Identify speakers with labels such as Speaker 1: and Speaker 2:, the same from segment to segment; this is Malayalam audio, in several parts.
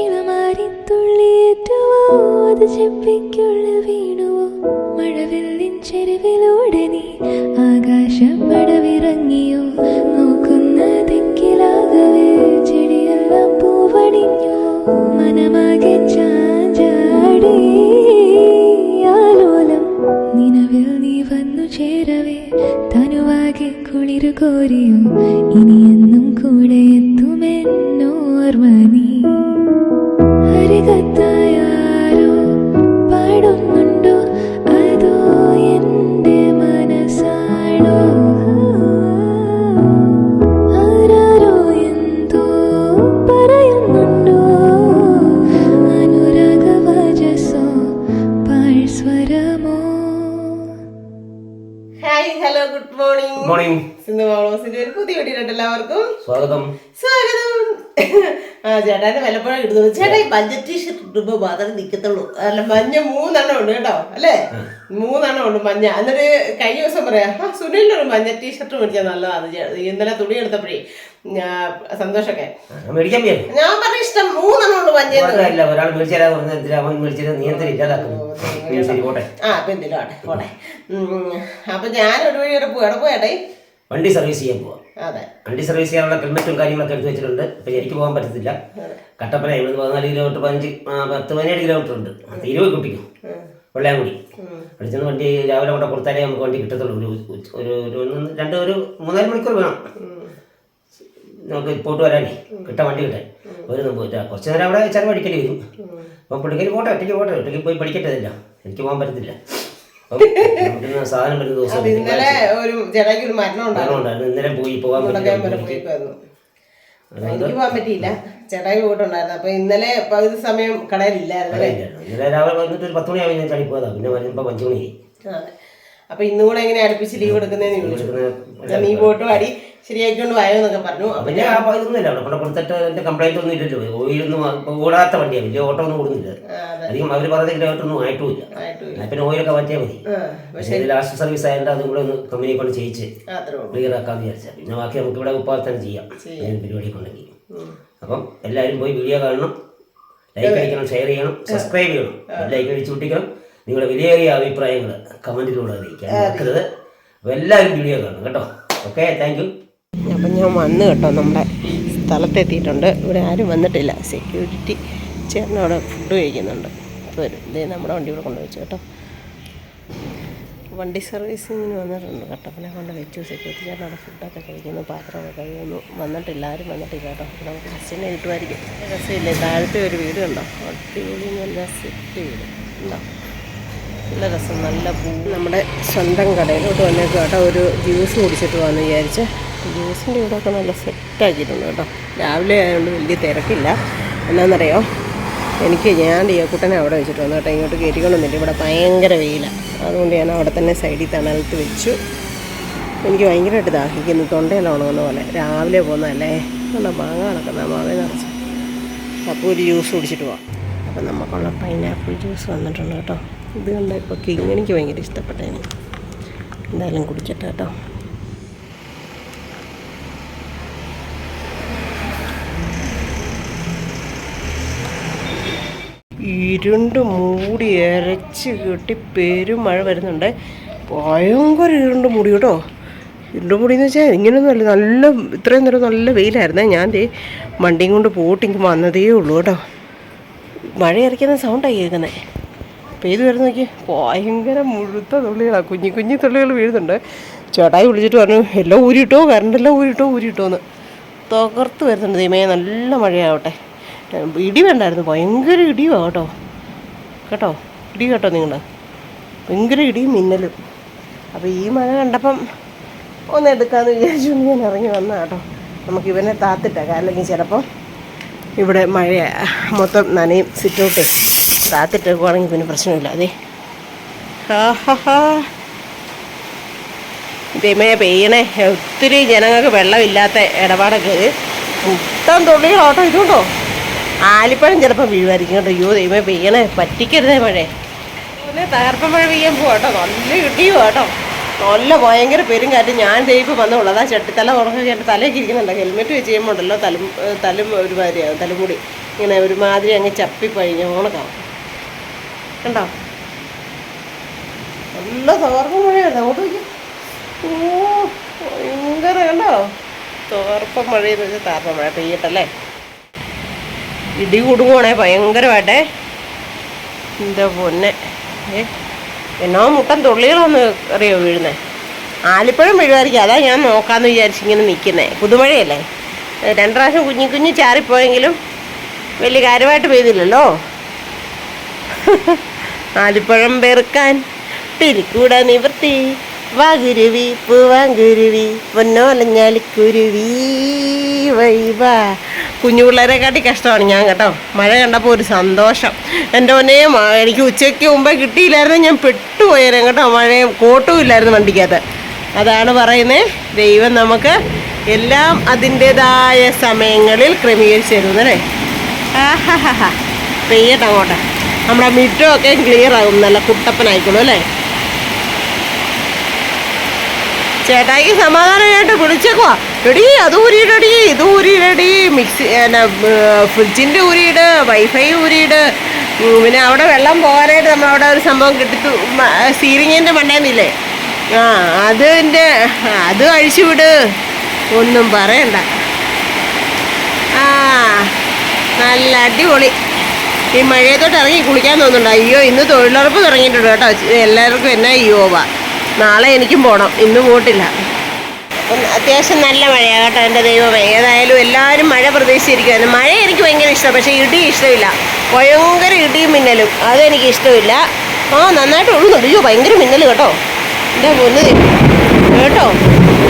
Speaker 1: ഇളമാരിത്തുള്ളിയേറ്റുവോ അത് ചെപ്പിക്കുള്ളിൽ വീണുവോ? മഴവില്ലിൻ ചെരുവിലൂടെ നീ ആകാശം പടവിറങ്ങിയോ? നോക്കുന്ന തെക്കിലാകവേ ചെടിയെല്ലാം പൂവണിഞ്ഞോ? മനമാകെ ചാഞ്ചാടി ആലോലം നിലവിൽ നീ വന്നു ചേരവേ. തനുവാകെ കുളിരു കോരിയോ ഇനിയെന്നും
Speaker 2: ആ ചേട്ടാന്റെ വല്ലപ്പോഴും ഇടുന്നു ചേട്ടാ ഈ ബഡ്ജറ്റ് ടീഷർട്ട് ഇടുമ്പോ മാത്രമേ നിക്കത്തുള്ളൂ. അല്ല മഞ്ഞ മൂന്നെണ്ണം ഉണ്ട് കേട്ടോ അല്ലേ? മൂന്നെണ്ണം ഉണ്ട് മഞ്ഞ. എന്നിട്ട് കഴിഞ്ഞ ദിവസം പറയാ ആ സുനിലിന്റെ ഒരു മഞ്ഞ ടീഷർട്ട് മേടിച്ചാൽ നല്ലതാണ്. ഇന്നലെ തുണി എടുത്തപ്പോഴേ സന്തോഷൊക്കെ. ഞാൻ പറഞ്ഞ ഇഷ്ടം മൂന്നെണ്ണം ഉണ്ട് മഞ്ഞ
Speaker 3: ഒരാൾ
Speaker 2: ആ അപ്പൊ പോട്ടെ അപ്പൊ ഞാൻ ഒരു വഴി വരെ പോയി എവിടെ പോയാട്ടെ
Speaker 3: വണ്ടി സർവീസ് ചെയ്യാൻ പോവാം.
Speaker 2: അതെ.
Speaker 3: വണ്ടി സർവീസ് ചെയ്യാനുള്ള ഹെൽമെറ്റും കാര്യങ്ങളൊക്കെ എടുത്ത് വെച്ചിട്ടുണ്ട്. ഇപ്പം എനിക്ക് പോകാൻ പറ്റത്തില്ല. കട്ടപ്പന ഇവിടുന്ന് പതിനാല് കിലോമീറ്റർ പതിനഞ്ച് പത്ത് പതിനേഴ് കിലോമീറ്റർ ഉണ്ട്. അത് ഇരുപത് കുട്ടിക്കും. വെള്ളയാങ്കുടി അവിടെ ചെന്ന് വണ്ടി രാവിലെ കൂടെ കൊടുത്താലേ നമുക്ക് വണ്ടി കിട്ടത്തുള്ളൂ. ഒരു ഒരു ഒരു രണ്ട് ഒരു മൂന്നാൽ മണിക്കൂർ വേണം. നമുക്ക് പോട്ട് വരാനേ. കിട്ടാൻ വണ്ടി കിട്ടാൻ. ഒരു പോയിട്ട്. കുറച്ച് നേരം അവിടെ ചില പഠിക്കേണ്ടി വരും അപ്പം പുള്ളിക്കാരി പോട്ടെ ഒറ്റയ്ക്ക് പോട്ടെ ഒറ്റയ്ക്ക് പോയി പഠിക്കട്ടതില്ല എനിക്ക് പോകാൻ പറ്റത്തില്ല. സാധനം വരുന്ന ദിവസം
Speaker 2: അത് ഇന്നലെ ഒരു ചേട്ടായിക്ക് ഒരു മരണം ഉണ്ടായിരുന്നു.
Speaker 3: ഇന്നലെ പോയി പോകാൻ
Speaker 2: എനിക്ക് പോകാൻ പറ്റിയില്ല. ചേട്ടായി പോയിട്ടുണ്ടായിരുന്നു. അപ്പൊ ഇന്നലെ പകുതി സമയം കടയിലില്ലായിരുന്നു
Speaker 3: ഇന്നലെ രാവിലെ വന്നിട്ട് ഒരു പത്ത് മണിയാവും ഞാൻ ചളി പോയതാ പിന്നെ അഞ്ച്
Speaker 2: അപ്പൊ ഇന്നുകൂടെ എങ്ങനെ അടുപ്പിച്ച് ലീവ് എടുക്കുന്നതെന്ന് ചോദിച്ചു. നീ പോയിട്ട് പാടി ശരിയാക്കിക്കൊണ്ട് വായോ എന്നൊക്കെ പറഞ്ഞു.
Speaker 3: പിന്നെ ആ ഇതൊന്നുമില്ല. അവിടെ കൊണ്ട് കൊടുത്തിട്ട് കംപ്ലൈന്റ് ഒന്നും ഇല്ലല്ലോ ഓയിലൊന്നും ഇപ്പൊ ഓടാത്ത വണ്ടിയാണ് വലിയ ഓട്ടോ ഒന്നും ഓടുന്നില്ല. അധികം അവർ പറഞ്ഞ കിലോമീറ്റർ ഒന്നും ആയിട്ടുമില്ല. പിന്നെ ഓയിലൊക്കെ മാറ്റിയാൽ മതി. പക്ഷേ ലാസ്റ്റ് സർവീസ് ആയതുകൊണ്ട് അതും കൂടെ ഒന്ന് കമ്പനി കൊണ്ട് ചെയ്യിച്ച് ക്ലിയർ ആക്കാമെന്ന് വിചാരിച്ചാൽ പിന്നെ ബാക്കി നമുക്ക് ഇവിടെ ഉപ്പാർത്തനം ചെയ്യാം. പരിപാടി പരിപാടിയൊക്കെ ഉണ്ടെങ്കിൽ. അപ്പം എല്ലാവരും പോയി വീഡിയോ കാണണം. ലൈക്ക് അടിക്കണം ഷെയർ ചെയ്യണം സബ്സ്ക്രൈബ് ചെയ്യണം. ലൈക്ക് അടിച്ച് വിട്ടിക്കണം നിങ്ങളുടെ വിലയേറിയ അഭിപ്രായങ്ങൾ കമന്റിലൂടെ അറിയിക്കാൻ മറക്കരുത്. എല്ലാവരും വീഡിയോ കാണണം കേട്ടോ. ഓക്കെ താങ്ക് യു
Speaker 2: അപ്പം ഞാൻ വന്ന് കേട്ടോ നമ്മുടെ സ്ഥലത്തെത്തിയിട്ടുണ്ട്. ഇവിടെ ആരും വന്നിട്ടില്ല. സെക്യൂരിറ്റി ചേട്ടൻ അവിടെ ഫുഡ് കഴിക്കുന്നുണ്ട്. വരും. ഇതേ നമ്മുടെ വണ്ടി ഇവിടെ കൊണ്ടുവച്ചു കേട്ടോ. വണ്ടി സർവീസിങ്ങിന് വന്നിട്ടുണ്ട് കട്ടപ്പനെ കൊണ്ട് വെച്ചു. സെക്യൂരിറ്റി ചേട്ടൻ അവിടെ ഫുഡൊക്കെ കഴിക്കുന്നു. പാത്രമൊക്കെ കഴിയുന്നു വന്നിട്ടില്ല. ആരും വന്നിട്ടില്ല കേട്ടോ. അപ്പോൾ നമുക്ക് ഹസ്റ്റിനെ കിട്ടുമായിരിക്കും. രസമില്ലേ? താഴത്തെ ഒരു വീട് കണ്ടോ അടിപൊളി നല്ല സെറ്റ് വീട്. ഉണ്ടോ? നല്ല രസം നല്ല പൂ. നമ്മുടെ സ്വന്തം കടയിലോട്ട് വന്നേക്കും കേട്ടോ. ഒരു ജ്യൂസ് കുടിച്ചിട്ട് പോകാമെന്ന് വിചാരിച്ച്. ജ്യൂസിന്റെ ഇവിടെയൊക്കെ നല്ല സെറ്റാക്കിയിട്ടുണ്ട് കേട്ടോ. രാവിലെ ആയതുകൊണ്ട് വലിയ തിരക്കില്ല. എന്നാന്നറിയോ? എനിക്ക് ഞാൻ ഡിയോക്കുട്ടനെ അവിടെ വെച്ചിട്ട് വന്നു കേട്ടോ. ഇങ്ങോട്ട് കയറ്റിക്കൊണ്ടൊന്നില്ല ഇവിടെ ഭയങ്കര വെയിലാണ് അതുകൊണ്ട് ഞാൻ അവിടെ തന്നെ സൈഡിൽ തണലത്ത് വെച്ചു. എനിക്ക് ഭയങ്കരമായിട്ട് ദാഹിക്കുന്നു. തൊണ്ടയെല്ലാം ഉണങ്ങുന്ന പോലെ. രാവിലെ പോകുന്നതല്ലേ? നല്ല മാങ്ങ നടക്കുന്ന മാങ്ങ നിറച്ച്. അപ്പോൾ ഒരു ജ്യൂസ് കുടിച്ചിട്ട് പോവാം. അപ്പോൾ നമുക്കുള്ള പൈനാപ്പിൾ ജ്യൂസ് വന്നിട്ടുണ്ട് കേട്ടോ. ഇത് കണ്ട? ഇപ്പോൾ എനിക്ക് ഭയങ്കര ഇഷ്ടപ്പെട്ടേന്. എന്തായാലും കുടിക്കട്ടെ കേട്ടോ. ഇരുണ്ട് മൂടി ഇരച്ച് കെട്ടി പെരുമഴ വരുന്നുണ്ട്. ഭയങ്കര ഇരുണ്ട് മൂടി കേട്ടോ. ഇരുണ്ട് മൂടി എന്ന് വെച്ചാൽ ഇങ്ങനെയൊന്നുമല്ല നല്ല ഇത്രയും നേരം നല്ല വെയിലായിരുന്നേ. ഞാൻ ദേ വണ്ടിയും കൊണ്ട് പോയിട്ട് വന്നതേ ഉള്ളൂ കേട്ടോ. മഴ ഇറക്കുന്ന സൗണ്ടായി കേൾക്കുന്നത് പെയ്ത് വരുന്ന നോക്കി ഭയങ്കര മുഴുത്ത തുള്ളികളാണ് കുഞ്ഞു കുഞ്ഞു തുള്ളികൾ വീഴുന്നുണ്ട്. ചേട്ടായി വിളിച്ചിട്ട് പറഞ്ഞു എല്ലാം ഊരിട്ടോ കറണ്ടെല്ലാം ഊരിട്ടോ ഊരിട്ടോ എന്ന് തകർത്ത് വരുന്നുണ്ട് ദൈമയെ നല്ല മഴയാവട്ടെ. ഇടി വേണ്ടായിരുന്നു ഭയങ്കര ഇടിയുവാ കേട്ടോ. കേട്ടോ? ഇടി കേട്ടോ നിങ്ങൾ ഭയങ്കര ഇടിയും മിന്നലും. അപ്പോൾ ഈ മഴ കണ്ടപ്പം ഒന്ന് എടുക്കാമെന്ന് വിചാരിച്ചു ഞാൻ ഇറങ്ങി വന്ന കേട്ടോ. നമുക്ക് ഇവനെ താത്തിട്ടേക്കാം. അല്ലെങ്കിൽ ചിലപ്പം ഇവിടെ മഴ മൊത്തം നനയും സിറ്റൗട്ടേ താത്തിട്ടേക്കുവാണെങ്കിൽ പിന്നെ പ്രശ്നമില്ല. അതെ ഇതേമേ പെയ്യണേ. ഒത്തിരി ജനങ്ങൾക്ക് വെള്ളമില്ലാത്ത ഇടപാടൊക്കെ. ഇത് മുട്ടം തുള്ളികളോട്ടോ ഇതുകൊണ്ടോ ആലിപ്പഴം ചിലപ്പോൾ വീഴുമായിരിക്കും കേട്ടോ. അയ്യോ ദൈവമേ പെയ്യണേ. പറ്റിക്കരുതേ മഴേ. പിന്നെ തകർപ്പ മഴ പെയ്യാൻ പോകട്ടോ നല്ല ഇടിയോ കേട്ടോ. നല്ല ഭയങ്കര പെരും കാറ്റ്. ഞാൻ ദൈവം വന്നോളൂ. അതാ ചെട്ടിത്തല ഉറങ്ങി എന്റെ തലയൊക്കെ ഇരിക്കുന്നുണ്ട്. ഹെൽമെറ്റ് വെച്ച് ചെയ്യുമ്പോൾ ഉണ്ടല്ലോ തലും തലും ഒരുമാതിരിയാകും തലമുടി. ഇങ്ങനെ ഒരുമാതിരി അങ്ങ് ചപ്പിപ്പഴിഞ്ഞ ഓണക്കാവും കണ്ടോ? നല്ല തോർപ്പ് മഴയല്ല അങ്ങോട്ട് ഓ ഭയങ്കര കണ്ടോ? തോർപ്പ മഴയെന്ന് വെച്ചാൽ താർപ്പ മഴ പെയ്യട്ടല്ലേ? ഇടി കുടുങ്ങുവാണേ ഭയങ്കരമായിട്ടേ. എന്താ പൊന്നെ. എന്നോ മുട്ടൻ തുള്ളികളൊന്ന് അറിയോ വീഴുന്നേ? ആലിപ്പഴം വീഴുമായിരിക്കും. അതാ ഞാൻ നോക്കാമെന്ന് വിചാരിച്ചിങ്ങനെ നിൽക്കുന്നേ പുതുമഴയല്ലേ? രണ്ട് പ്രാവശ്യം കുഞ്ഞു കുഞ്ഞു ചാറിപ്പോയെങ്കിലും വലിയ കാര്യമായിട്ട് പെയ്തില്ലല്ലോ. ആലിപ്പഴം പെറുക്കാൻ പിരിക്കൂട നിവർത്തി. വാഗുരുവി പൂവാങ്കുരുവി പൊന്നോലഞ്ഞാലിക്കുരുവി വൈവാ. കുഞ്ഞു പിള്ളേരെ കാട്ടി കഷ്ടമാണ് ഞാൻ കേട്ടോ. മഴ കണ്ടപ്പോൾ ഒരു സന്തോഷം. എന്റെ ഒന്നേ എനിക്ക് ഉച്ചയ്ക്ക് മുമ്പേ കിട്ടിയില്ലായിരുന്നു ഞാൻ പെട്ടുപോയേനെ കേട്ടോ. മഴയും കോട്ടും ഇല്ലായിരുന്നു വണ്ടിക്കകത്ത്. അതാണ് പറയുന്നത് ദൈവം നമുക്ക് എല്ലാം അതിന്റെതായ സമയങ്ങളിൽ ക്രമീകരിച്ചു തരുന്നല്ലേ ഹാ പെയ്യട്ടെ അങ്ങോട്ട്. നമ്മുടെ മിറ്റമൊക്കെ ക്ലിയർ ആകും നല്ല കുട്ടപ്പനായിക്കോളും അല്ലേ? ചേട്ടായിക്ക് സമാധാനമായിട്ട് വിളിച്ചേക്കുവാ എടി അത് ഊരിയിടടി ഇത് ഊരിയിടടി. മിക്സി എന്നാ ഫ്രിഡ്ജിന്റെ ഊരിയിട് വൈഫൈ ഊരിയിട്. പിന്നെ അവിടെ വെള്ളം പോകാനായിട്ട് നമ്മൾ അവിടെ ഒരു സംഭവം കിട്ടി സീരിങ്ങിന്റെ മണ്ടേന്നില്ലേ? ആ അതിന്റെ അത് അഴിച്ചു വിട്. ഒന്നും പറയണ്ട. ആ നല്ല അടിപൊളി. ഈ മഴയത്തോട്ട് ഇറങ്ങി കുളിക്കാൻ തോന്നുന്നുണ്ട്. അയ്യോ ഇന്ന് തൊഴിലുറപ്പ് തുടങ്ങിയിട്ടുണ്ട് കേട്ടോ. എല്ലാവർക്കും എന്നാ യോവ. നാളെ എനിക്കും പോകണം ഇന്ന് പോട്ടില്ല. അപ്പം അത്യാവശ്യം നല്ല മഴയാണ് കേട്ടോ എന്റെ ദൈവമേ. ഏതായാലും എല്ലാവരും മഴ പ്രതീക്ഷിച്ചിരിക്കുമായിരുന്നു മഴ എനിക്ക് ഭയങ്കര ഇഷ്ടമാണ് പക്ഷേ ഇടി ഇഷ്ടമില്ല. ഭയങ്കര ഇടിയും മിന്നലും. അതെനിക്ക് ഇഷ്ടമില്ല. ആ നന്നായിട്ട് ഒഴുകുന്നുണ്ട് അയ്യോ ഭയങ്കര മിന്നൽ കേട്ടോ. എന്റെ പൊന്ന് കേട്ടോ?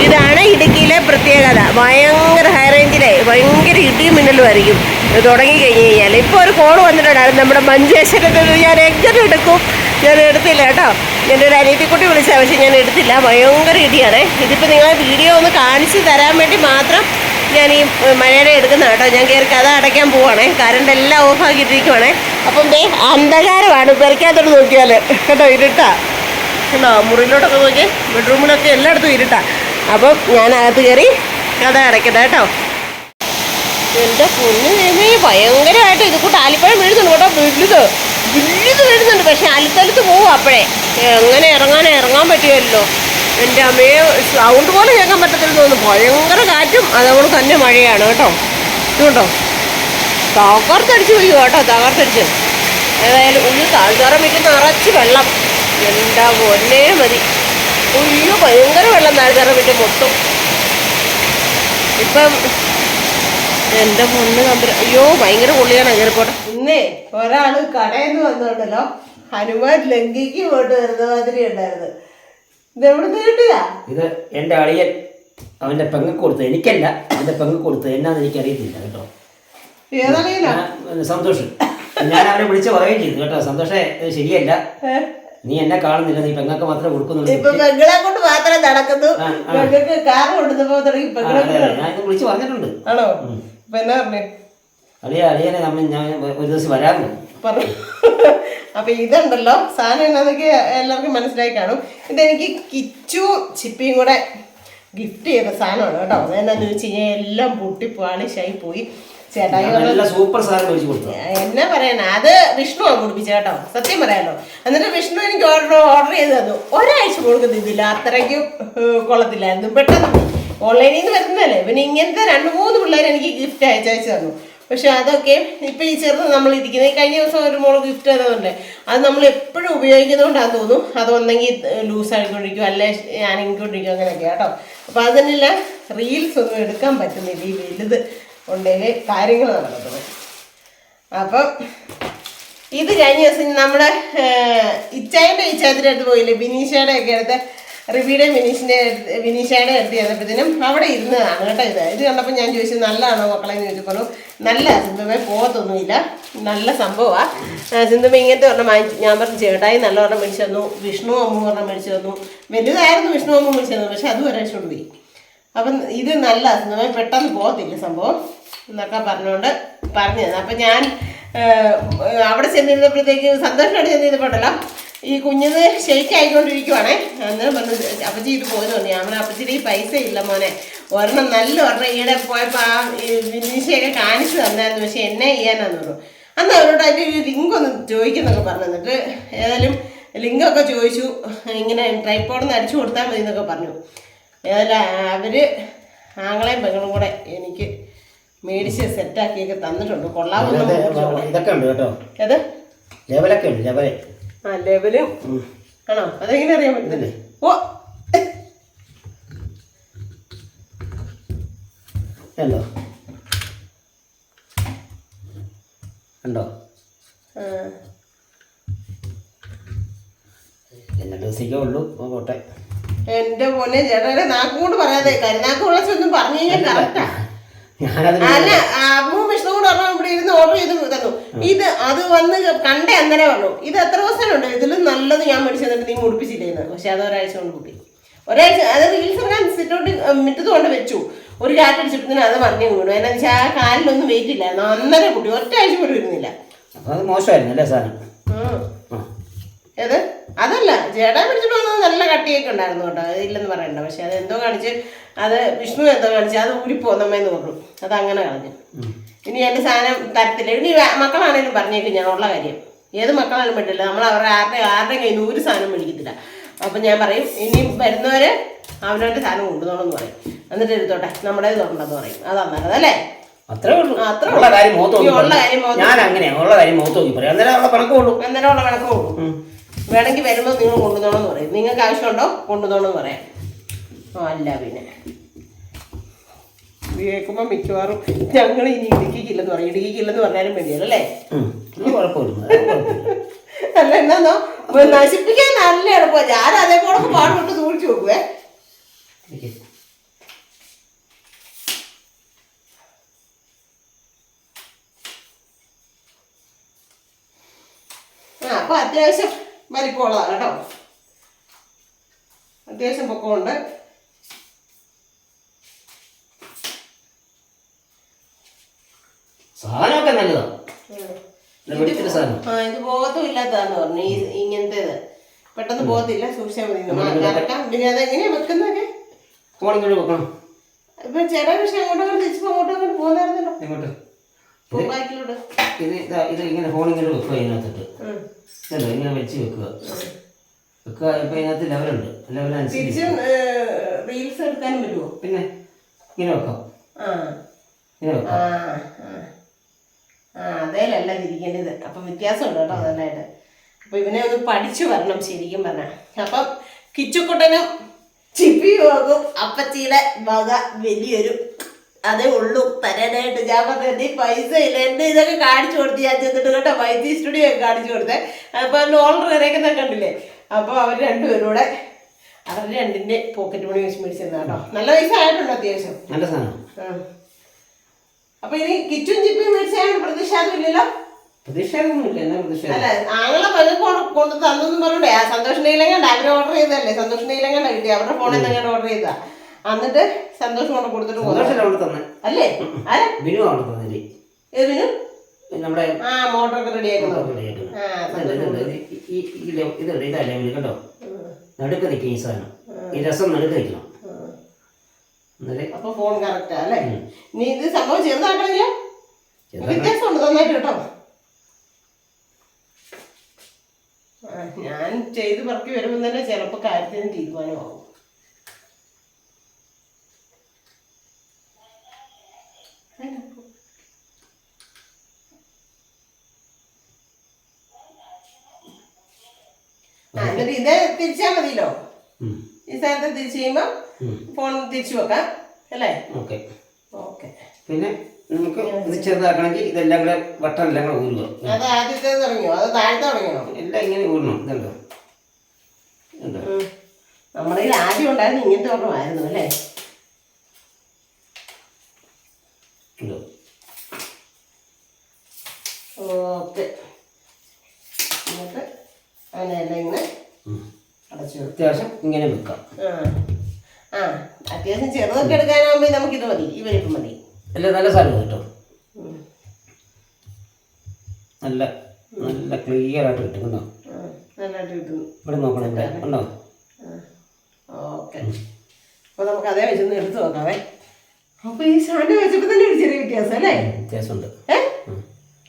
Speaker 2: ഇതാണ് ഇടുക്കിയിലെ പ്രത്യേകത. ഭയങ്കര ഹൈ റേഞ്ചിലെ ഭയങ്കര ഇടിയും മിന്നലും ആയിരിക്കും. തുടങ്ങി കഴിഞ്ഞ് കഴിഞ്ഞാൽ ഇപ്പോൾ ഒരു കോൾ വന്നിട്ടുണ്ടായിരുന്നു നമ്മുടെ മഞ്ചേശ്വരത്തിൽ ഞാൻ എങ്ങനെ എടുക്കും? ഞാൻ എടുത്തില്ല കേട്ടോ. എന്റെ ഒരു അനിയത്തിക്കുട്ടി വിളിച്ചാൽ പക്ഷേ ഞാൻ എടുത്തില്ല. ഭയങ്കര ഇടിയാണ്. ഇതിപ്പോൾ നിങ്ങളെ വീഡിയോ ഒന്ന് കാണിച്ച് തരാൻ വേണ്ടി മാത്രം ഞാൻ ഈ മഴയുടെ എടുക്കുന്ന കേട്ടോ. ഞാൻ കയറി കഥ അടയ്ക്കാൻ പോവാണേ. കറണ്ട് എല്ലാം ഓഫാക്കിയിട്ടിരിക്കുവാണേ അപ്പം ദേ അന്ധകാരമാണ്. പെരയ്ക്കകത്തോട്ട് നോക്കിയാൽ കേട്ടോ ഇരുട്ടാ. കണ്ടോ മുറിയിലോട്ടൊക്കെ നോക്കി ബെഡ്റൂമിലൊക്കെ എല്ലായിടത്തും ഇരുട്ടാ. അപ്പം ഞാൻ അകത്ത് കയറി കഥ അടയ്ക്കട്ടെ കേട്ടോ. എന്റെ കുഞ്ഞു ഭയങ്കരമായിട്ട് ഇത് കൂട്ട് ആലിപ്പഴം വീഴുന്നുണ്ട് കേട്ടോ വലുത് വലുത് വീഴുന്നുണ്ട് പക്ഷെ അലുത്തലുത്ത് പോവും അപ്പോഴേ. എങ്ങനെ ഇറങ്ങാൻ ഇറങ്ങാൻ പറ്റുമല്ലോ എന്റെ അമ്മയെ സൗണ്ട് പോലെ കേൾക്കാൻ പറ്റത്തില്ല തോന്നുന്നു. ഭയങ്കര കാറ്റും അതുകൊണ്ട് തന്നെ മഴയാണ് കേട്ടോ. ഇതുകൊണ്ടോ തകർത്തടിച്ച് പോയി കേട്ടോ തകർത്തടിച്ച്. ഏതായാലും ഉള്ളിൽ താഴ്ചാറ വീട്ടിൽ നിറച്ച് വെള്ളം. എന്താ ഒന്നേ മതി. ഉയ്യോ ഭയങ്കര വെള്ളം താഴ്ചാറ വീട്ടിൽ മൊത്തം. ഇപ്പം എന്റെ പൊണ്ണ് കമ്പര അയ്യോ ഭയങ്കര പൊള്ളിയാണ് കയറിപ്പോട്ടെ ഇന്നേ ഒരാൾ കടയിൽ നിന്ന് വന്നോണ്ടല്ലോ ഹനുമാൻ ലങ്കിക്ക് പോയിട്ട് വരുന്ന മാതിരി ഉണ്ടായിരുന്നു. ഇത് എവിടുന്ന് കിട്ടിയ?
Speaker 3: ഇത് എന്റെ അളിയൻ അവന്റെ പെങ്ങ് കൊടുത്തത്. എനിക്കല്ല അവന്റെ പെങ്ങ് കൊടുത്തത്. എന്നാന്ന് എനിക്ക് അറിയത്തില്ല കേട്ടോ സന്തോഷം. ഞാൻ അവനെ വിളിച്ച് പറയുകയും ചെയ്തു കേട്ടോ. സന്തോഷേ ശരിയല്ല. നീ എന്നെ കാണുന്നില്ല നീ പെങ്ങൾക്ക് മാത്രമേ കൊടുക്കുന്നുള്ളൂ.
Speaker 2: ഇപ്പൊ പെങ്ങളെ കൊണ്ട് മാത്രം നടക്കുന്നു. പെങ്ങൾക്ക് കാർ കൊണ്ടുവന്നപ്പോ തുടങ്ങി.
Speaker 3: ഞാൻ വിളിച്ചു പറഞ്ഞിട്ടുണ്ട്.
Speaker 2: ആണോ? ഇപ്പൊ എന്നാ പറഞ്ഞേ?
Speaker 3: അളിയ അളിയനെ നമ്മൾ ഞാൻ ഒരു ദിവസം
Speaker 2: പറഞ്ഞു അപ്പൊ ഇതുണ്ടല്ലോ. സാധനം എന്നാന്നൊക്കെ എല്ലാവർക്കും മനസ്സിലായി കാണും. ഇതെനിക്ക് കിച്ചു ചിപ്പിയും കൂടെ ഗിഫ്റ്റ് ചെയ്ത സാധനമാണ് കേട്ടോ. എന്താണെന്ന് വെച്ച് കഴിഞ്ഞാൽ എല്ലാം പൊട്ടി പാളിശായി പോയി. ചേട്ടായി
Speaker 3: നല്ല സൂപ്പർ സാധനം വിളിച്ച് കൊടുത്തു.
Speaker 2: എന്നാ പറയാനാ? അത് വിഷ്ണു ആണ് കുടിപ്പിച്ച കേട്ടോ. സത്യം പറയാലോ. എന്നിട്ട് വിഷ്ണു എനിക്ക് ഓർഡർ ഓർഡർ ചെയ്ത് തന്നു. ഒരാഴ്ച കൊടുക്കുന്നില്ല. അത്രയ്ക്കും കൊള്ളത്തില്ലായിരുന്നു. പെട്ടെന്ന് ഓൺലൈനിൽ നിന്ന് വരുന്നതല്ലേ? പിന്നെ ഇങ്ങനത്തെ രണ്ട് മൂന്ന് പിള്ളേർ എനിക്ക് ഗിഫ്റ്റ് അയച്ചയച്ചു തന്നു. പക്ഷെ അതൊക്കെ ഇപ്പം ഈ ചെറുത് നമ്മൾ ഇരിക്കുന്നത് ഈ കഴിഞ്ഞ ദിവസം ഒരു മോൾ ഗിഫ്റ്റ് തന്നതുകൊണ്ട് അത് നമ്മൾ എപ്പോഴും ഉപയോഗിക്കുന്നതുകൊണ്ടാന്ന് തോന്നുന്നു അത് ഒന്നെങ്കിൽ ലൂസ് ആയിക്കൊണ്ടിരിക്കും അല്ലെ ഞാനിക്കൊണ്ടിരിക്കും അങ്ങനെയൊക്കെ കേട്ടോ. അപ്പോൾ അതിനെല്ലാം റീൽസ് ഒന്നും എടുക്കാൻ പറ്റുന്നില്ല ഈ വലുത്. ഉണ്ടെങ്കിൽ കാര്യങ്ങൾ നടക്കുന്നത് അപ്പം ഇത് കഴിഞ്ഞ ദിവസം നമ്മുടെ ഇച്ചായന്റെ ഇച്ചായത്തിന്റെ അടുത്ത് പോയില്ലേ? ബിനീഷയുടെ ഒക്കെ അടുത്ത് റിബിയുടെ ബിനീഷിന്റെ ബിനീഷയുടെ അടുത്ത് ചെന്നപ്പോഴത്തേനും അവിടെ ഇരുന്നതാണ് കേട്ടോ ഇത്. ഇത് കണ്ടപ്പോൾ ഞാൻ ചോദിച്ചു നല്ലതാണോ മക്കളെ? എന്ന് ചോദിച്ചപ്പോൾ നല്ല സിന്ധുമേ പോകത്തൊന്നുമില്ല. നല്ല സംഭവമാണ് സിന്ധുമ ഇങ്ങനത്തെ ഒരെണ്ണം വാങ്ങിച്ചു ഞാൻ പറഞ്ഞു ചേട്ടായി നല്ല ഒരെണ്ണം മേടിച്ചു തന്നു വിഷ്ണു അമ്മ ഒരെണ്ണം മേടിച്ചു തന്നു. വലുതായിരുന്നു വിഷ്ണു അമ്മ മേടിച്ചു തന്നു പക്ഷെ അതും ഒരാഴ്ച കൊണ്ട് പോയി അപ്പം ഇത് നല്ല നമ്മൾ പെട്ടെന്ന് പോകത്തില്ല സംഭവം എന്നൊക്കെ പറഞ്ഞുകൊണ്ട് പറഞ്ഞു തന്നെ അപ്പം ഞാൻ അവിടെ ചെന്നിരുന്നപ്പോഴത്തേക്ക് സന്തോഷമായിട്ട് ചെന്നിരുന്നപ്പോഴല്ലോ ഈ കുഞ്ഞിന് ഷെയ്ക്ക് ആയിക്കൊണ്ടിരിക്കുവാണേ. അന്നേരം പറഞ്ഞു അപ്പച്ചി ഇത് പോയെന്ന് പറഞ്ഞു പറഞ്ഞു അപ്പച്ചിയുടെ ഈ പൈസ ഇല്ല മോനെ. ഒരെണ്ണം നല്ല ഒരെണ്ണം ഈടെ പോയപ്പോൾ ആ വിനീഷയൊക്കെ കാണിച്ചു തന്നായിരുന്നു. പക്ഷെ എന്നെ ചെയ്യാനാന്ന് പറഞ്ഞു. അന്ന് അവരോട് അതിന്റെ ഒരു ലിങ്ക് ഒന്ന് ചോദിക്കുന്നൊക്കെ പറഞ്ഞു. എന്നിട്ട് ഏതായാലും ലിങ്കൊക്കെ ചോദിച്ചു. ഇങ്ങനെ ട്രൈപ്പോഡൊന്ന് അടിച്ചു കൊടുത്താൽ മതി എന്നൊക്കെ പറഞ്ഞു. ഏതായാലും അവർ ആങ്ങളെയും പെങ്ങളും കൂടെ എനിക്ക് മേടിച്ച് സെറ്റാക്കിയൊക്കെ തന്നിട്ടുണ്ട്. കൊള്ളാവുന്ന
Speaker 3: ഇതൊക്കെ ഉണ്ട് കേട്ടോ.
Speaker 2: ഏത്?
Speaker 3: ലെവലൊക്കെ ഉണ്ട് ലെവൽ.
Speaker 2: ആ ലെവലും. ആണോ? അതെങ്ങനെ അറിയാൻ പറ്റുന്നില്ലേ ഓ.
Speaker 3: ഉണ്ടോ
Speaker 2: ആ.
Speaker 3: എല്ലാ ദിവസത്തേക്കേ ഉള്ളൂ. പോട്ടെ.
Speaker 2: എന്റെ മോനെ ചേട്ടനെ നാക്കും കൊണ്ട് പറയാതെ കരുനാക്ക് വിളച്ചൊന്നും പറഞ്ഞു കഴിഞ്ഞാൽ കറക്റ്റാ അല്ല അമ്മ വിഷ്ണുകൂടെ പറഞ്ഞു ഇവിടെ ഇരുന്ന് ഓർഡർ ചെയ്ത് തന്നു. ഇത് അത് വന്ന് കണ്ടേ അന്നേരം പറഞ്ഞു ഇത് എത്ര ദിവസമുണ്ട് ഇതിലും നല്ലത് ഞാൻ മേടിച്ചു തന്നിട്ട് നീ മുടിപ്പിച്ചില്ലേന്ന്. പക്ഷെ അത് ഒരാഴ്ച കൊണ്ട് കൂട്ടി. ഒരാഴ്ച അത് റീൽസ് ഇറങ്ങാൻ സിറ്റോട്ട് മിറ്റത്ത് കൊണ്ട് വെച്ചു. ഒരു കാറ്റടിച്ചപ്പോഴത്തേനും അത് മറിഞ്ഞു വീണു എന്നാ വെച്ചാൽ ആ കാലിലൊന്നും വെയിറ്റ് ഇല്ലായിരുന്നു. അന്നേരം കുട്ടി ഒറ്റ ആഴ്ച പോലും ഇരുന്നില്ല.
Speaker 3: അത് മോശമായിരുന്നു അല്ലേ സാധനം?
Speaker 2: ഏത്? അതല്ല. ചേട്ടാ പിടിച്ചിട്ട് വന്നത് നല്ല കട്ടിയൊക്കെ ഉണ്ടായിരുന്നു കേട്ടോ. ഇല്ലെന്ന് പറയണ്ട. പക്ഷെ അത് എന്തോ കാണിച്ച് അത് വിഷ്ണു എന്തോ കാണിച്ച് അത് ഊരിപ്പോന്നമ്മേന്ന് പറഞ്ഞു. അത് അങ്ങനെ കളഞ്ഞു. ഇനി എന്റെ സാധനം തരത്തില്ല. ഇനി മക്കളാണേലും പറഞ്ഞേക്കും ഞാൻ ഉള്ള കാര്യം. ഏത് മക്കളാലും പറ്റില്ല. നമ്മൾ അവരുടെ ആരുടെ ആരുടെ കയ്യിൽ നിന്ന് ഒരു സാധനം മേടിക്കത്തില്ല. അപ്പം ഞാൻ പറയും ഇനി വരുന്നവര് അവനവന്റെ സാധനം കൊണ്ടുപോകണമെന്ന് പറയും. എന്നിട്ട് എടുത്തോട്ടെ. നമ്മുടെ തുറണ്ടെന്ന് പറയും. അതാ നല്ലത് അല്ലേ?
Speaker 3: അത്രേ ഉള്ളൂ.
Speaker 2: അത്ര
Speaker 3: ഉള്ള കാര്യം മുഖത്ത് ഞാൻ അങ്ങനെയാ. ഉള്ള കാര്യം മുഖത്ത് നോക്കി പറയും അന്നേരം ഉള്ള കണക്ക് കൊള്ളൂ.
Speaker 2: അന്നേരം ഉള്ള കണക്ക് കൊടുക്കും വേണമെങ്കിൽ വരുമ്പോൾ നിങ്ങൾ കൊണ്ടുപോകണമെന്ന് പറയും. നിങ്ങൾക്ക് ആവശ്യമുണ്ടോ? കൊണ്ടുപോകണമെന്ന് പറയാം. ആ അല്ല പിന്നെ. കേൾക്കുമ്പോൾ മിക്കവാറും ഞങ്ങൾ ഇനി ഇടുക്കിക്കില്ലെന്ന് പറയും. ഇടുക്കിക്കില്ലെന്ന് പറഞ്ഞാലും വേണ്ടിയല്ലേ
Speaker 3: അല്ലേ?
Speaker 2: അല്ല എന്നാന്നോ? നശിപ്പിക്കാൻ നല്ല എളുപ്പമാണ് ഞാൻ അതേപോലെ പാടുപെട്ട് സൂക്ഷിച്ചു നോക്കുവേ. ആ അപ്പൊ അത്യാവശ്യം വലിപ്പമുള്ളതാണ് കേട്ടോ. അത്യാവശ്യം പൊക്കമുണ്ട്.
Speaker 3: സാധനമൊക്കെ നല്ലതാണ്
Speaker 2: ഇത് ബോധം ഇല്ലാത്തതാന്ന് പറഞ്ഞു. ഈ ഇങ്ങനത്തേത്. പെട്ടെന്ന് പോകത്തില്ല സൂക്ഷിച്ചാൽ മതി. പിന്നെ അതെങ്ങനെയാ
Speaker 3: വെക്കുന്നൊക്കെ വെക്കണം.
Speaker 2: ഇപ്പൊ ചില പക്ഷെ അങ്ങോട്ടും തിരിച്ചു അങ്ങോട്ടും അങ്ങോട്ട് പോകുന്നായിരുന്നല്ലോ
Speaker 3: ഇങ്ങോട്ട്. ഇത് ഇതാ ഇത് ഇങ്ങനെ ഫോണിൽ ഇങ്ങനെ വെക്കുക ഇതിനകത്തിട്ട്. അല്ലോ ഇങ്ങനെ വെച്ച് വെക്കുക. വെക്കുക ഇപ്പം ഇതിനകത്ത് ലെവലുണ്ട് ലെവലനുസരിച്ച്
Speaker 2: തിരിച്ചും റീൽസ് എടുക്കാനും പറ്റുമോ
Speaker 3: പിന്നെ ഇങ്ങനെ വെക്കാം. ഇങ്ങനെ വെക്കാം.
Speaker 2: അതേലല്ല തിരിക്കേണ്ടത് അപ്പം വ്യത്യാസമുണ്ട് കേട്ടോ നല്ലതായിട്ട് അപ്പം ഇവനെ ഒന്ന് പഠിച്ചു വരണം ശരിക്കും പറഞ്ഞാൽ അപ്പം കിച്ചുക്കുട്ടനും ചിപ്പിയും ആകും. അപ്പച്ചിയുടെ വക വലിയൊരു അതേ ഉള്ളൂ. തരാനായിട്ട് ഞാൻ പറഞ്ഞത് നീ പൈസ ഇല്ല. എന്നെ ഇതൊക്കെ കാണിച്ചു കൊടുത്ത് ഞാൻ ചെന്നിട്ട് കേട്ടോ വൈദ്യ സ്റ്റുഡിയോ ഒക്കെ കാണിച്ചു കൊടുത്തേ. അപ്പോൾ ലോളർ ഇറക്കുന്ന കണ്ടില്ലേ? അപ്പോൾ അവർ രണ്ടുപേരും കൂടെ അവർ രണ്ടിന്റെ പോക്കറ്റ് മണി വെച്ച് മേടിച്ചിരുന്ന കേട്ടോ. നല്ല പൈസ ആയിട്ടുണ്ട് അത്യാവശ്യം?
Speaker 3: നല്ല സാധനം.
Speaker 2: അപ്പൊ ഇനി കിച്ചും ചിപ്പിയും മേടിച്ചാൽ പ്രതിഷേധമില്ലല്ലോ
Speaker 3: പ്രതീക്ഷയൊന്നുമില്ല. എന്നാ പ്രതീക്ഷ?
Speaker 2: അല്ല ആങ്ങളെ പലരും കൊണ്ട് തന്നെന്ന് പറഞ്ഞോണ്ടേ ആ സന്തോഷ് നീലങ്ങാണ്ട് അവർ ഓർഡർ ചെയ്തല്ലേ സന്തോഷ് നീലങ്ങാണ്ട് കിട്ടി. അവരുടെ ഫോണിൽ നിന്ന് ഓർഡർ ചെയ്താ എന്നിട്ട് സന്തോഷം കൊണ്ട് കൊടുത്തിട്ട്
Speaker 3: സന്തോഷമല്ല അവിടെ തന്നെ.
Speaker 2: അല്ലേ? ആരാ?
Speaker 3: ബിനു അവിടെ തന്നില്ലേ?
Speaker 2: ഏതിനു
Speaker 3: നമ്മുടെ
Speaker 2: ആ മോട്ടറൊക്കെ റെഡി ആക്കുന്നു ആ
Speaker 3: ഇതുണ്ട്, ഇതുണ്ട്. ഇത് ഈ ഈ ലെ- ഇതുണ്ട് കണ്ടോ? നടുക്ക് നിൽക്കും ഈ സാധനം. ഈ രസം നടുക്ക് നിൽക്കണം. എന്നാലേ
Speaker 2: അപ്പൊ ഫോൺ കറക്റ്റാ അല്ലേ? നീ ഇത് സംഭവം ചെറുതാക്കണില്ല
Speaker 3: ചെറുതാക്കണം.
Speaker 2: വ്യത്യാസമുണ്ട് നന്നായിട്ട് കേട്ടോ. ആ, ഞാൻ ചെയ്ത് പറക്കി വരുമ്പോൾ തന്നെ ചിലപ്പോൾ കാര്യത്തിന് തീരുമാനമാവും. എന്നിട്ട് ഇത് തിരിച്ചാൽ മതിയല്ലോ. ഈ സ്ഥാനത്ത് തിരിച്ചു കഴിയുമ്പോൾ ഫോൺ തിരിച്ചു വെക്കാം അല്ലേ?
Speaker 3: ഓക്കെ.
Speaker 2: ഓക്കെ.
Speaker 3: പിന്നെ നമുക്ക് ഇത് ചെറുതാക്കണമെങ്കിൽ ഇതെല്ലാം കൂടെ വട്ടം എല്ലാം കൂടെ ഊരുക.
Speaker 2: അത് ആദ്യത്തെ തുടങ്ങിയോ? അത് താഴത്തെ തുടങ്ങിയോ?
Speaker 3: എല്ലാം ഇങ്ങനെ ഊരണം. ഇതുണ്ടോ.
Speaker 2: നമ്മുടെ കയ്യിൽ ആദ്യം ഉണ്ടായിരുന്നു ഇങ്ങനത്തെ ഓർമ്മമായിരുന്നു അല്ലേ? ഓക്കെ. എന്നിട്ട് അതിനെല്ലാം ഇങ്ങനെ
Speaker 3: ഉം.
Speaker 2: അടച്ചു
Speaker 3: അത്യാവശ്യം ഇങ്ങനെ വെക്കാം.
Speaker 2: ആ. ആ അത്യാവശ്യം ചെറുതൊക്കെ എടുക്കാനാകുമ്പോൾ നമുക്കിത് മതി. ഈ വലിപ്പം മതി.
Speaker 3: അല്ല നല്ല സാധനം കിട്ടും. നല്ല നല്ല ക്ലിയർ ആയിട്ട് കിട്ടും
Speaker 2: കേട്ടോ. നല്ലതായിട്ട്
Speaker 3: ഇവിടെ നോക്കണം ഉണ്ടോ?
Speaker 2: ഓക്കെ. അപ്പോൾ നമുക്ക് അതേ വെച്ചൊന്ന് എടുത്ത് നോക്കാവേ. അപ്പൊ ഈ സ്റ്റാൻഡ് വെച്ചപ്പോ തന്നെ ഒരു ചെറിയ വ്യത്യാസം അല്ലേ?
Speaker 3: വ്യത്യാസമുണ്ട്.
Speaker 2: ഏ?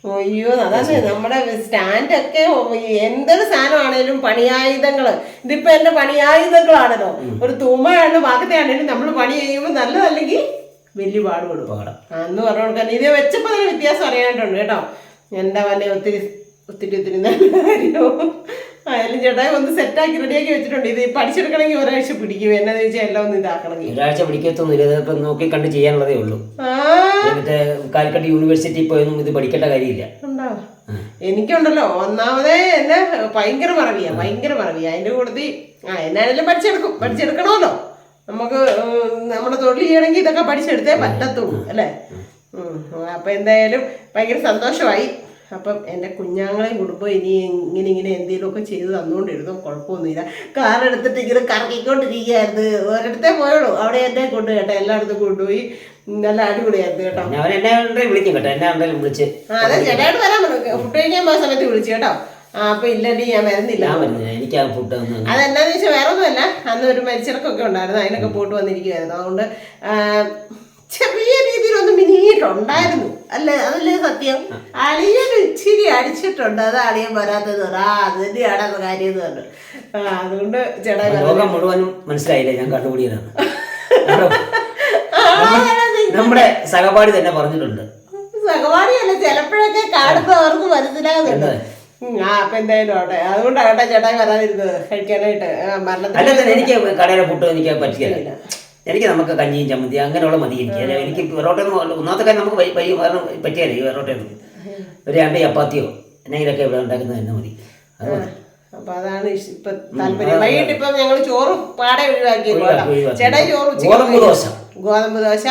Speaker 2: അയ്യോ അതാണ് നമ്മുടെ സ്റ്റാൻഡൊക്കെ എന്തൊരു സാധനമാണേലും പണിയായുധങ്ങൾ. ഇതിപ്പോ എന്റെ പണിയായുധങ്ങളാണല്ലോ. ഒരു തൂമയാണ് പാകത്തെയാണേലും നമ്മൾ പണി ചെയ്യുമ്പോൾ നല്ലതല്ലെങ്കിൽ വലിയ പാടുപെടും.
Speaker 3: പാടാം.
Speaker 2: അന്ന് പറഞ്ഞോണ്ട് ഇത് വെച്ചപ്പോ തന്നെ വ്യത്യാസം അറിയാനായിട്ടുണ്ട് കേട്ടോ. എന്റെ വന്നെ ഒത്തിരി ഒത്തിരി ഒത്തിരി നല്ല കാര്യവും ആയാലും ചേട്ടായി ഒന്ന് സെറ്റാക്കി റെഡിയാക്കി വെച്ചിട്ടുണ്ട്. ഇത് പഠിച്ചെടുക്കണമെങ്കിൽ ഒരാഴ്ച പിടിക്കും. എന്നാന്ന് ചോദിച്ചാൽ എല്ലാം ഒന്ന് ഇതാക്കണമെങ്കിൽ.
Speaker 3: ഒരാഴ്ച പിടിക്കത്തൊന്നുമില്ല. ഇതിപ്പം നോക്കി കണ്ട് ചെയ്യാനുള്ളതേ ഉള്ളൂ.
Speaker 2: ആ
Speaker 3: മറ്റേ കാലിക്കട്ട് യൂണിവേഴ്സിറ്റി പോയൊന്നും ഇത് പഠിക്കേണ്ട കാര്യമില്ല.
Speaker 2: എനിക്കുണ്ടല്ലോ. ഒന്നാമതേ എന്നെ ഭയങ്കര മറവിയാ ഭയങ്കര മറവിയാ. അതിന്റെ കൂടുതൽ ആ എന്നാണെങ്കിലും പഠിച്ചെടുക്കും. പഠിച്ചെടുക്കണമല്ലോ. നമുക്ക് നമ്മുടെ തൊഴിൽ ചെയ്യണമെങ്കിൽ ഇതൊക്കെ പഠിച്ചെടുത്തേ പറ്റത്തുള്ളൂ അല്ലേ. അപ്പൊ എന്തായാലും ഭയങ്കര സന്തോഷമായി. അപ്പം എന്റെ കുഞ്ഞാങ്ങളെ കുടുംബം ഇനി ഇങ്ങനെ ഇങ്ങനെ എന്തെങ്കിലുമൊക്കെ ചെയ്ത് തന്നുകൊണ്ടിരുന്നു കുഴപ്പമൊന്നുമില്ല. കാർ എടുത്തിട്ട് ഇങ്ങനെ കറക്കിക്കൊണ്ടിരിക്കുകയായിരുന്നു ഒരിടത്തേ പോയുള്ളൂ. അവിടെ എന്നെ കൊണ്ടുപോയി കേട്ടോ എല്ലായിടത്തും കൊണ്ടുപോയി നല്ല അടിപൊളിയായിരുന്നു കേട്ടോ.
Speaker 3: എന്നെ വിളിക്കും കേട്ടോ. എന്നെ ഉണ്ടെങ്കിലും വിളിച്ച്
Speaker 2: ആ അതെ ചേട്ടായിട്ട് വരാൻ പറഞ്ഞു. ഫുഡ് കഴിക്കാൻ പോയ സമയത്ത് വിളിച്ചു കേട്ടോ. ആ അപ്പൊ ഇല്ലടി ഞാൻ വരുന്നില്ല.
Speaker 3: എനിക്ക് ആ ഫുഡ്
Speaker 2: അതെന്താന്ന് വെച്ചാൽ വേറെ ഒന്നുമല്ല അന്ന് ഒരു മരിച്ചിറക്കൊക്കെ ഉണ്ടായിരുന്നു. അതിനൊക്കെ പോയിട്ട് വന്നിരിക്കുമായിരുന്നു അതുകൊണ്ട് ചെറിയ രീതിയിലൊന്ന് മിനിയിട്ടുണ്ടായിരുന്നു. അല്ലേ? അതല്ലേ സത്യം? അളിയൻ ഇച്ചിരി അടിച്ചിട്ടുണ്ട്. അത് അളിയൻ വരാത്തത്. ആ അത് തന്നെയാണ് അത് കാര്യം എന്ന് പറഞ്ഞു അതുകൊണ്ട് ചേട്ടാ
Speaker 3: ലോകം മുഴുവനും മനസ്സിലായില്ലേ? ഞാൻ കണ്ടുപിടിയതാണ്. നമ്മുടെ സഹപാഠി തന്നെ പറഞ്ഞിട്ടുണ്ട്.
Speaker 2: സഹപാഠി അല്ല ചിലപ്പോഴൊക്കെ കാണുന്നവർക്ക് മനസ്സിലാകുന്നുണ്ട്. ആ അപ്പൊ എന്തായാലും ആട്ടെ അതുകൊണ്ടാകട്ടെ ചേട്ടാ ചേട്ടായി വരാതിരുന്നത്. കഴിക്കാനായിട്ട്
Speaker 3: തന്നെ എനിക്ക് കടയിലെ ഫുഡ് എനിക്ക് പറ്റില്ല. എനിക്ക് നമുക്ക് കഞ്ഞിയും ചമ്മന്തി അങ്ങനെയുള്ള മതി എനിക്ക്. എനിക്ക് പൊറോട്ട ഒന്നാമത്തെ കാര്യം നമുക്ക് വൈ- വൈ വേറെ പറ്റിയാലേ ഈ പൊറോട്ട ഒരു രണ്ട് ചപ്പാത്തിയോ എന്തെങ്കിലുമൊക്കെ ഇവിടെ ഉണ്ടാക്കുന്നത് തന്നെ മതി. അത് മതി.
Speaker 2: അപ്പൊ അതാണ് ഇഷ്- ഇപ്പൊ താല്പര്യം. വൈകിട്ട് ഇപ്പൊ ഞങ്ങൾ ചോറ് പാടെ ഒഴിവാക്കി
Speaker 3: ഒഴിവാക്കി, ഒഴിവാക്കി.
Speaker 2: ചോറ്
Speaker 3: ഗോതമ്പ് ദോശ.
Speaker 2: ഗോതമ്പ് ദോശ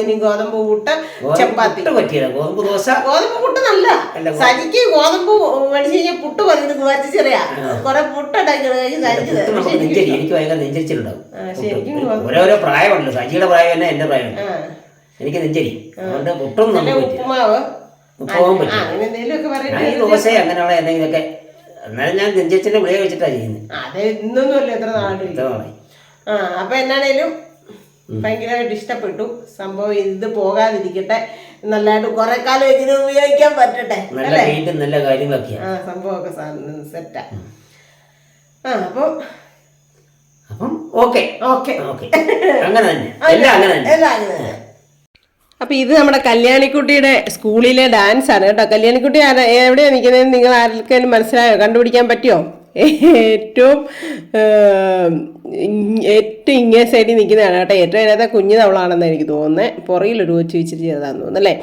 Speaker 2: ഇനി ഗോതമ്പ് കൂട്ട് ചപ്പാത്തി.
Speaker 3: പുട്ട് ഗോതമ്പ് ദോശ?
Speaker 2: ഗോതമ്പ് പുട്ട് നല്ല. സജിക്ക് ഗോതമ്പ് മേടിച്ചു കഴിഞ്ഞാൽ പുട്ട് മതി കുറച്ച് ചെറിയ. കൊറേ പുട്ടുണ്ടാക്കി
Speaker 3: പുട്ട് എനിക്ക് ഭയങ്കര നെഞ്ചരിച്ചിട്ടുണ്ടാവും പുട്ട്. ഓരോരോ പ്രായമുണ്ടല്ലോ സജിയുടെ പ്രായം തന്നെ എന്റെ പ്രായം എനിക്ക് നെഞ്ചരി. അതുകൊണ്ട് നമുക്ക് പറ്റില്ല.
Speaker 2: ഉപ്പുമാവ്.
Speaker 3: ഉപ്പുമാവും
Speaker 2: പറ്റും
Speaker 3: ദോശ അങ്ങനെയുള്ള എന്തെങ്കിലുമൊക്കെ എന്നാലും ഞാൻ നെഞ്ചരിച്ചിന്റെ ഗുളിക വെച്ചിട്ടാണ് ചെയ്യുന്നത്
Speaker 2: അതെ ഇന്നൊന്നുമല്ല എത്ര
Speaker 3: നാളായി.
Speaker 2: ആ അപ്പൊ എന്നാണേലും ഭയങ്കരമായിട്ട് ഇഷ്ടപ്പെട്ടു. സംഭവം ഇത് പോകാതിരിക്കട്ടെ. നല്ലതായിട്ട് കുറെ കാലം ഇതിന് ഉപയോഗിക്കാൻ പറ്റട്ടെ
Speaker 3: നല്ല കാര്യങ്ങളൊക്കെ നല്ല കാര്യങ്ങളൊക്കെയാണ്
Speaker 2: ആ സംഭവമൊക്കെ സെറ്റാ ആ. അപ്പൊ
Speaker 3: അപ്പം ഓക്കെ.
Speaker 2: ഓക്കെ.
Speaker 3: ഓക്കെ. അങ്ങനെ തന്നെ. എല്ലാം അങ്ങനെ തന്നെ.
Speaker 2: എല്ലാം അങ്ങനെ തന്നെ. അപ്പൊ ഇത് നമ്മുടെ കല്യാണിക്കുട്ടിയുടെ സ്കൂളിലെ ഡാൻസ് ആണ് കേട്ടോ. കല്യാണിക്കുട്ടി എവിടെയാണ് എവിടെയാ നിൽക്കുന്നത്? നിങ്ങൾ ആർക്കെങ്കിലും മനസ്സിലായോ? കണ്ടുപിടിക്കാൻ പറ്റിയോ ഏറ്റവും ഏറ്റവും ഇങ്ങേ സൈഡിൽ നിൽക്കുന്നതാണ് കേട്ടോ. ഏറ്റവും അതിനകത്ത് കുഞ്ഞു തവളാണെന്ന് എനിക്ക് തോന്നുന്നത് പുറകിലൊരു കൊച്ചു വെച്ചിട്ട് ചെറുതാന്ന് തോന്നുന്നു അല്ലേ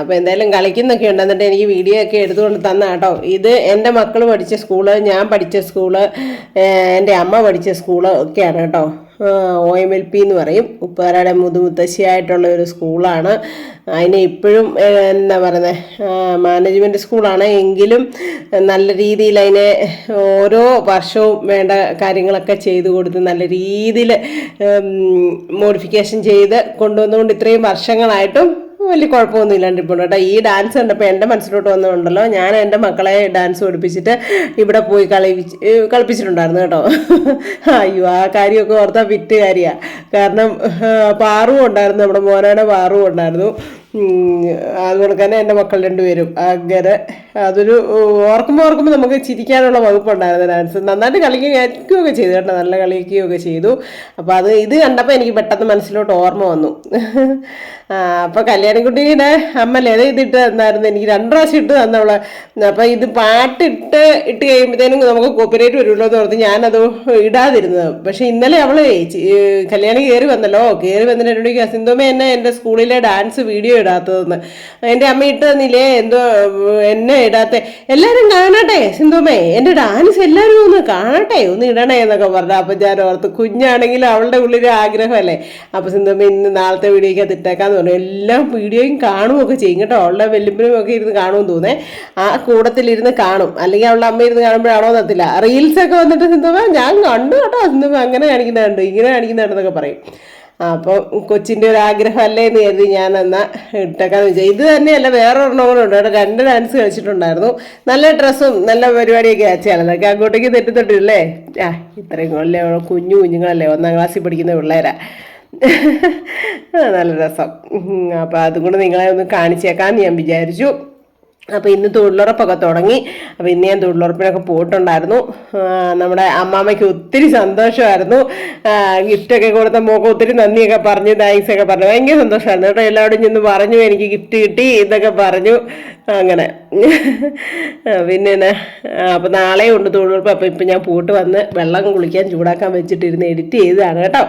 Speaker 2: അപ്പോൾ എന്തായാലും കളിക്കുന്നൊക്കെ ഉണ്ട്. എന്നിട്ട് എനിക്ക് വീഡിയോ ഒക്കെ എടുത്തുകൊണ്ട് തന്ന കേട്ടോ. ഇത് എന്റെ മക്കൾ പഠിച്ച സ്കൂൾ ഞാൻ പഠിച്ച സ്കൂൾ എന്റെ അമ്മ പഠിച്ച സ്കൂൾ ഒക്കെയാണ് കേട്ടോ. ഒ എം എൽ പി എന്ന് പറയും. ഉപ്പാറയുടെ മുതുമുത്തശ്ശിയായിട്ടുള്ള ഒരു സ്കൂളാണ്. അതിനെ ഇപ്പോഴും എന്താ പറയുന്നത് മാനേജ്മെന്റ് സ്കൂളാണ് എങ്കിലും നല്ല രീതിയിൽ അതിനെ ഓരോ വർഷവും വേണ്ട കാര്യങ്ങളൊക്കെ ചെയ്തു കൊടുത്ത് നല്ല രീതിയിൽ മോഡിഫിക്കേഷൻ ചെയ്ത് കൊണ്ടുവന്നുകൊണ്ട് ഇത്രയും വർഷങ്ങളായിട്ടും വലിയ കുഴപ്പമൊന്നും ഇല്ലാണ്ട് ഇപ്പോൾ കേട്ടോ. ഈ ഡാൻസ് കണ്ടപ്പോൾ എന്റെ മനസ്സിലോട്ട് വന്നതുണ്ടല്ലോ. ഞാൻ എന്റെ മക്കളെ ഡാൻസ് പഠിപ്പിച്ചിട്ട് ഇവിടെ പോയി കളിപ്പിച്ച് കളിപ്പിച്ചിട്ടുണ്ടായിരുന്നു കേട്ടോ. അയ്യോ ആ കാര്യമൊക്കെ ഓർത്താൽ വിറ്റ് കാര്യമാണ് കാരണം പാറും ഉണ്ടായിരുന്നു. നമ്മുടെ മോനയുടെ പാറും ഉണ്ടായിരുന്നു. അതുകൊണ്ട് തന്നെ എന്റെ മക്കൾ രണ്ടുപേരും അങ്ങനെ അതൊരു ഓർക്കുമ്പോൾ ഓർക്കുമ്പോൾ നമുക്ക് ചിരിക്കാനുള്ള വകുപ്പുണ്ടായിരുന്നു ഡാൻസ്. നന്നായിട്ട് കളിക്കുകയൊക്കെ ചെയ്തു കേട്ടോ നല്ല കളിക്കുകയൊക്കെ ചെയ്തു. അപ്പോൾ അത് ഇത് കണ്ടപ്പോൾ എനിക്ക് പെട്ടെന്ന് മനസ്സിലോട്ട് ഓർമ്മ വന്നു. അപ്പോൾ കല്യാണിക്കുട്ടിയുടെ അമ്മ ലത ഇതിട്ട് തന്നായിരുന്നു എനിക്ക് രണ്ട് പ്രാവശ്യം ഇട്ട് തന്നവൾ. അപ്പോൾ ഇത് പാട്ടിട്ട് ഇട്ട് കഴിയുമ്പോഴത്തേനും നമുക്ക് കോപ്പറേറ്റ് വരുമല്ലോ എന്ന് ഓർത്ത് ഞാനത് ഇടാതിരുന്നത്. പക്ഷേ ഇന്നലെ അവൾ ചി- കല്യാണി കയറി വന്നല്ലോ. കയറി വന്നിട്ടുണ്ടെങ്കിൽ സിന്ധുമ്മ എന്നെ എന്റെ സ്കൂളിലെ ഡാൻസ് വീഡിയോ ഇടാത്തതെന്ന്. എന്റെ അമ്മ ഇട്ട് തന്നില്ലേ എന്തോ എന്നെ ഇടാത്ത എല്ലാവരും കാണട്ടെ സിന്ധുമേ എന്റെ ഡാൻസ് എല്ലാവരും ഒന്ന് കാണട്ടെ ഒന്ന് ഇടണേ എന്നൊക്കെ പറഞ്ഞു. അപ്പം ഞാൻ ഓർത്ത് കുഞ്ഞാണെങ്കിലും അവളുടെ ഉള്ളിലെ ആഗ്രഹമല്ലേ. അപ്പം സിന്ധുമേ ഇന്ന് നാളത്തെ വീഡിയോയ്ക്ക് ഇട്ടേക്കാന്ന് പറഞ്ഞു. എല്ലാം വീഡിയോയും കാണുമൊക്കെ ചെയ്യും കേട്ടോ. അവളുടെ വെല്ലുമ്പിനും ഒക്കെ ഇരുന്ന് കാണുമെന്ന് തോന്നേ ആ കൂടത്തിലിരുന്ന് കാണും. അല്ലെങ്കിൽ അവളുടെ അമ്മ ഇരുന്ന് കാണുമ്പോഴാണോ എന്നത്തില്ല റീൽസൊക്കെ വന്നിട്ട് സിന്ധുമേ ഞാൻ കണ്ടു കേട്ടോ സിന്ധുമേ അങ്ങനെ കാണിക്കുന്നുണ്ട് ഇങ്ങനെ കാണിക്കുന്നുണ്ടെന്നൊക്കെ പറയും. അപ്പോൾ കൊച്ചിന്റെ ഒരു ആഗ്രഹം അല്ലേ എന്ന് കരുതി ഞാൻ എന്നാൽ ഇട്ടേക്കാന്ന് വെച്ചാൽ ഇത് തന്നെയല്ല വേറെ ഒരെണ്ണം കൂടെ ഉണ്ട്. അവിടെ രണ്ട് ഡാൻസ് കളിച്ചിട്ടുണ്ടായിരുന്നു. നല്ല ഡ്രസ്സും നല്ല പരിപാടിയൊക്കെ അയച്ചാണ് അതൊക്കെ അങ്ങോട്ടേക്ക് തെറ്റിത്തൊട്ടില്ലേ ആ ഇത്രയും കൊല്ലേ കുഞ്ഞു കുഞ്ഞുങ്ങളല്ലേ ഒന്നാം ക്ലാസ്സിൽ പഠിക്കുന്ന പിള്ളേരാ. നല്ല രസം. അപ്പോൾ അതും കൂടെ നിങ്ങളെ ഒന്ന് കാണിച്ചേക്കാമെന്ന് ഞാൻ വിചാരിച്ചു. അപ്പോൾ ഇന്ന് തൊഴിലുറപ്പൊക്കെ തുടങ്ങി. അപ്പോൾ ഇന്ന് ഞാൻ തൊഴിലുറപ്പിനൊക്കെ പോയിട്ടുണ്ടായിരുന്നു. നമ്മുടെ അമ്മാമ്മയ്ക്ക് ഒത്തിരി സന്തോഷമായിരുന്നു. ഗിഫ്റ്റൊക്കെ കൊടുത്ത മോക്ക് ഒത്തിരി നന്ദിയൊക്കെ പറഞ്ഞു താങ്ക്സ് ഒക്കെ പറഞ്ഞു. ഭയങ്കര സന്തോഷമായിരുന്നു കേട്ടോ. എല്ലാവരും ചെന്ന് പറഞ്ഞു എനിക്ക് ഗിഫ്റ്റ് കിട്ടി ഇതൊക്കെ പറഞ്ഞു. അങ്ങനെ. പിന്നെ അപ്പോൾ നാളെ ഉണ്ട് തൊഴിലുറപ്പ്. അപ്പോൾ ഇപ്പം ഞാൻ പോയിട്ട് വന്ന് വെള്ളം കുളിക്കാൻ ചൂടാക്കാൻ വെച്ചിട്ടിരുന്ന് എഡിറ്റ് ചെയ്തതാണ് കേട്ടോ.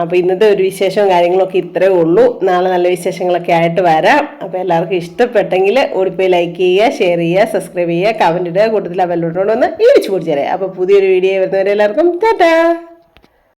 Speaker 2: അപ്പോൾ ഇന്നത്തെ ഒരു വിശേഷവും കാര്യങ്ങളൊക്കെ ഇത്രേ ഉള്ളൂ. നാളെ നല്ല വിശേഷങ്ങളൊക്കെ ആയിട്ട് വരാം. അപ്പോൾ എല്ലാവർക്കും ഇഷ്ടപ്പെട്ടെങ്കിൽ ഓടിപ്പോയി ലൈക്ക് ചെയ്യുക ഷെയർ ചെയ്യുക സബ്സ്ക്രൈബ് ചെയ്യുക കമന്റ് ഇടുക കൂട്ടത്തിൽ ആ ബെല്ലോട്ടോണ്ട് ഒന്ന് ഇടിച്ചു പൊടിച്ചേരെ അപ്പോൾ പുതിയൊരു വീഡിയോ വരുന്നവരെല്ലാവർക്കും ടാറ്റാ.